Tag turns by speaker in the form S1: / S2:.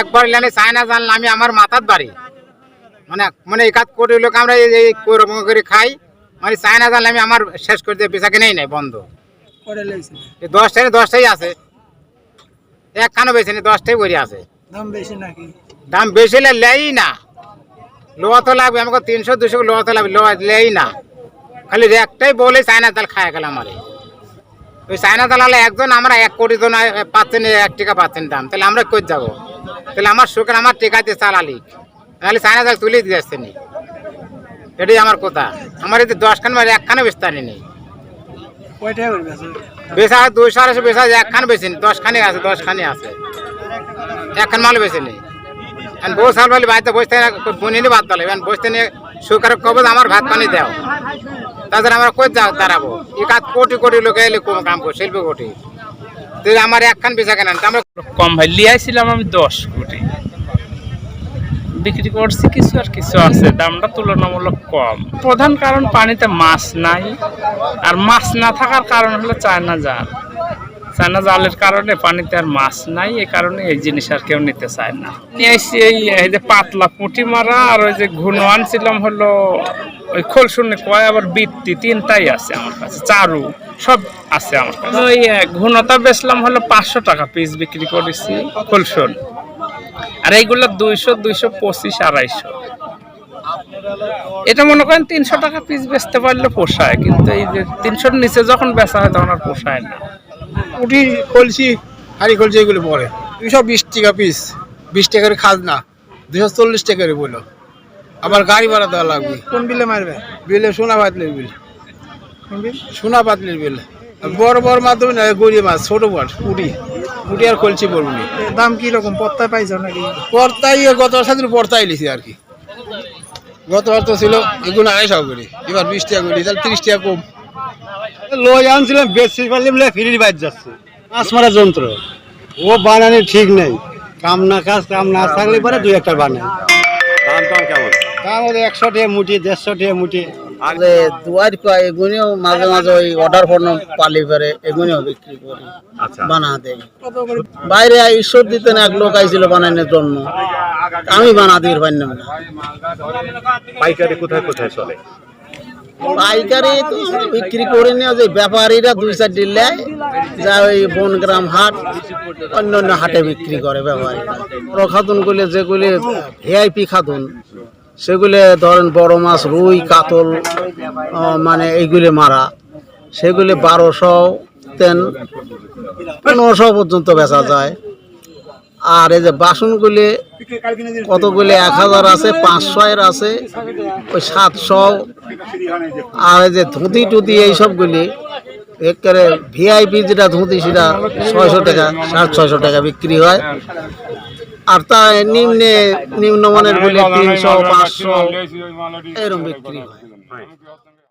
S1: একবার লেনে চায়না জানলে আমি আমার মাথার বাড়ি মানে মানে একাত কোটি লোক আমরা এই কোরকম করে খাই। মানে চায়না জানলে আমি আমার শেষ করে দিয়ে পেশাকে নেই নাই বন্ধ। দশটায় দশটাই আছে। একখানো বেশি নেই দশটাই করে আছে।
S2: দাম বেশি নাকি?
S1: দাম বেশি লেই না। লোয়া তো লাগবে আমাকে তিনশো দুশো লোয়া তো লাগবে লোয়া লেই না। খালি একটাই বলে চায়না তাল খায় গেল আমার। ওই চায়না তাল হলে একজন আমরা এক কোটি জন পাচ্ছেন এক টাকা পাচ্ছেন দাম। তাহলে আমরা কই যাব? তাহলে আমার সুখের আমার টেকাতে চাল আলি। নাহলে চায়না তাল তুলে দিয়ে আসছে নি। এটাই আমার কথা। আমার এই দশখান মানে একখানে বেচতে নেই বেচা? দুইশো আড়াইশো বেচা একখান বেশি নেই দশখানে আছে দশখানে আছে। একখান মাল বেশি নেই বউ সাল বলে বাড়িতে বসতে বুনিনি বাদ দিলে এখন বসতে নিয়ে সুকার কবজ আমার ভাত পানি দাও। তাছাড়া আমরা কই দাঁড়াবো? একাত কোটি কোটি লোক এলে কম কাম করে শিল্পী কোটি। আমার একখান বেচা আমরা
S3: কম ভাই, লিয়াইছিলাম আমি দশ কোটি। বিক্রি করছি কিছু আর কিছু আছে, দামটা তুলনামূলক কম। প্রধান কারণ পানিতে মাছ নাই, আর মাছ না থাকার কারণ হলো চায়না জাল। চায়না জালের কারণে পানিতে আর মাছ নাই এই কারণে এই জিনিস আর কেউ নিতে চায় না। নিয়ে এই যে পাতলা পুঁটি মারা, আর ওই যে ঘুনো আনছিলাম হলো ওই খোল শুনে কয়, আবার বৃত্তি তিনটাই আছে আমার কাছে, চারু, সব আছে আমার কাছে। ওই ঘুনোটা বেচলাম হলো পাঁচশো টাকা পিস বিক্রি করেছি খোলসুন আর এইগুলো দুইশো দুইশো পঁচিশ, আড়াইশো। এটা মনে করেন তিনশো টাকা পিস বেচতে পারলে পোষায়, কিন্তু এই যে তিনশোর নিচে যখন বেচা হয় তখন আর পোষায় না।
S2: উঠি কলসি, হাড়ি কলসি এগুলো পড়ে দুশো বিশ টাকা পিস বিশ টাকা করে খাজনা দুশো চল্লিশ টাকা করে বলল আবার গাড়ি ভাড়া দেওয়া লাগবে। কোন বিলে মারবে? বিলে সোনা পাতলির বিল। সোনা পাতলির বিল। বড় বড় মাধ্যমে না গড়িয়ে মাছ ছোট মাছ। পুটি পুটি আর কলসি পড়ব
S4: দাম কি রকম? পত্তা পাইছো নাকি?
S2: পর্তাই গত সাথে পর্তাই লিছি আর কি। গতবার তো ছিল এগুলো আড়াইশো করে। এবার বিশ টাকা করে তাহলে তিরিশ টাকা কম।
S5: লই আনছিলাম বেশি পারলে বলে ফিরির বাইর যাচ্ছে। মাছ মারা যন্ত্র। ও বানানি ঠিক নেই। কাম না কাজ কাম না থাকলে পরে দুই একটা বানায়। ওদের একশো টাকা মুটি দেড়শো টাকা মুটি
S6: যে দুয়ার কয় এগুনিও মাঝে মাঝে ওই অর্ডার ফোন পালি করে এগুনিও বিক্রি করি।
S7: আচ্ছা।
S6: বানা দেই। বাইরে ঈশ্বর দিতেন এক লোক আইছিল বানানোর জন্য। আমি বানা দিতে পারলাম না।
S7: পাইকারি কোথায় কোথায় চলে?
S6: পাইকারি তো বিক্রি করে নিয়ে যে ব্যাপারীরা দুই চার দিলে যা ওই বনগ্রাম হাট অন্য অন্য হাটে বিক্রি করে ব্যাপারীরা। খাতুন গুলি যেগুলি ভিআইপি খাতুন সেগুলি ধরেন বড় মাছ, রুই, কাতল মানে এইগুলি মারা। সেগুলি বারোশো তেন, পনেরোশো পর্যন্ত বেচা যায়। আর এই যে বাসনগুলি, কতগুলি? এক হাজার আছে পাঁচশো এর আছে, ওই সাতশো। আর এই যে ধুতি টুতি এইসবগুলি একেবারে ভিআইপি যেটা ধুতি, সেটা ছয়শো টাকা, সাড়ে ছয়শো টাকা বিক্রি হয়। আর তা নিম্নে নিম্নমানের বলে তিনশো পাঁচশো এরকম বিক্রি
S7: হয়।